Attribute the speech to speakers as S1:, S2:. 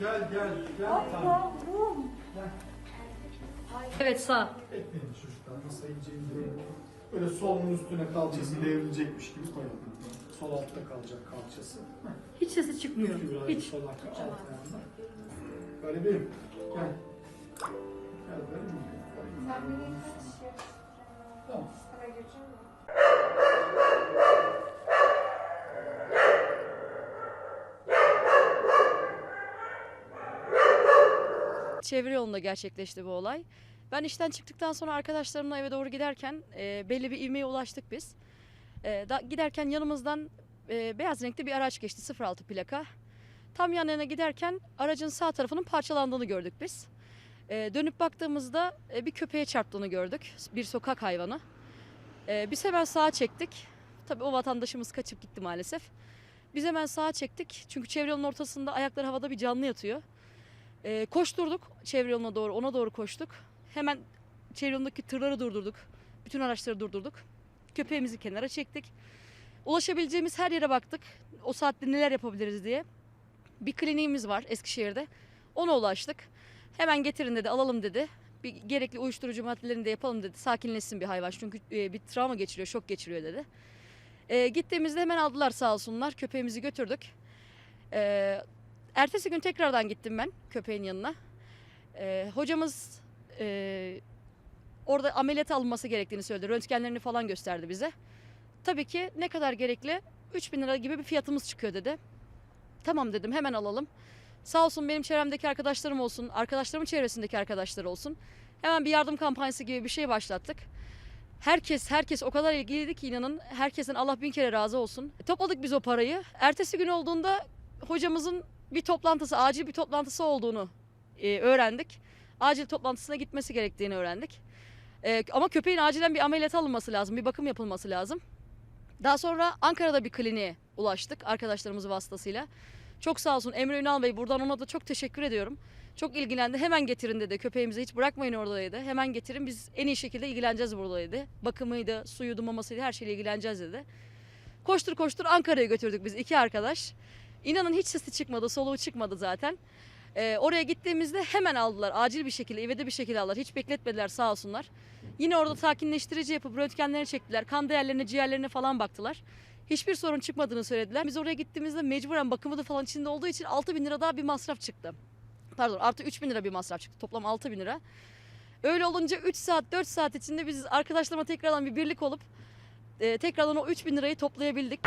S1: Gel gel gel. Tamam.
S2: Evet sağ.
S1: Bekleyin çocuklar. İnce indirelim. Böyle solunun üstüne kalçası devrilecekmiş gibi koyalım. Sol altta kalacak kalçası.
S2: Hiç sesi çıkmıyor.
S1: Biraz
S2: Hiç.
S1: sol arka alt ayağında. Böyle benim. Gel. Gel böyle mi?
S3: Sen beni kaç
S2: Çevre yolunda gerçekleşti bu olay. Ben işten çıktıktan sonra arkadaşlarımla eve doğru giderken e, belli bir ivmeye ulaştık biz. E, da, giderken yanımızdan e, beyaz renkli bir araç geçti 06 plaka. Tam yanına giderken aracın sağ tarafının parçalandığını gördük biz. E, dönüp baktığımızda e, bir köpeğe çarptığını gördük. Bir sokak hayvanı. E, biz hemen sağa çektik. Tabii o vatandaşımız kaçıp gitti maalesef. Biz hemen sağa çektik. Çünkü çevre yolunun ortasında ayakları havada bir canlı yatıyor. Ee, koşturduk çevre yoluna doğru, ona doğru koştuk. Hemen çevre yolundaki tırları durdurduk. Bütün araçları durdurduk. Köpeğimizi kenara çektik. Ulaşabileceğimiz her yere baktık. O saatte neler yapabiliriz diye. Bir kliniğimiz var Eskişehir'de. Ona ulaştık. Hemen getirin dedi, alalım dedi. Bir gerekli uyuşturucu maddelerini de yapalım dedi. Sakinleşsin bir hayvan çünkü e, bir travma geçiriyor, şok geçiriyor dedi. E, gittiğimizde hemen aldılar sağ olsunlar. Köpeğimizi götürdük. E, Ertesi gün tekrardan gittim ben köpeğin yanına. Ee, hocamız e, orada ameliyat alınması gerektiğini söyledi. Röntgenlerini falan gösterdi bize. Tabii ki ne kadar gerekli? 3000 lira gibi bir fiyatımız çıkıyor dedi. Tamam dedim hemen alalım. Sağ olsun benim çevremdeki arkadaşlarım olsun, arkadaşlarımın çevresindeki arkadaşlar olsun. Hemen bir yardım kampanyası gibi bir şey başlattık. Herkes herkes o kadar ilgiliydi ki inanın herkesin Allah bin kere razı olsun. E, topladık biz o parayı. Ertesi gün olduğunda hocamızın bir toplantısı, acil bir toplantısı olduğunu e, öğrendik. Acil toplantısına gitmesi gerektiğini öğrendik. E, ama köpeğin acilen bir ameliyat alınması lazım, bir bakım yapılması lazım. Daha sonra Ankara'da bir kliniğe ulaştık arkadaşlarımız vasıtasıyla. Çok sağ olsun Emre Ünal Bey buradan ona da çok teşekkür ediyorum. Çok ilgilendi. Hemen getirin dedi. Köpeğimizi hiç bırakmayın orada dedi. Hemen getirin biz en iyi şekilde ilgileneceğiz burada dedi. Bakımıydı, suyuydu, mamasıydı her şeyle ilgileneceğiz dedi. Koştur koştur Ankara'ya götürdük biz iki arkadaş. İnanın hiç sesi çıkmadı, soluğu çıkmadı zaten. Ee, oraya gittiğimizde hemen aldılar. Acil bir şekilde, ivedi bir şekilde aldılar. Hiç bekletmediler sağ olsunlar. Yine orada sakinleştirici yapıp röntgenlerini çektiler. Kan değerlerine, ciğerlerine falan baktılar. Hiçbir sorun çıkmadığını söylediler. Biz oraya gittiğimizde mecburen bakımı da falan içinde olduğu için 6 bin lira daha bir masraf çıktı. Pardon artı 3 bin lira bir masraf çıktı. Toplam 6 bin lira. Öyle olunca 3 saat 4 saat içinde biz arkadaşlarıma tekrardan bir birlik olup e, tekrardan o 3 bin lirayı toplayabildik.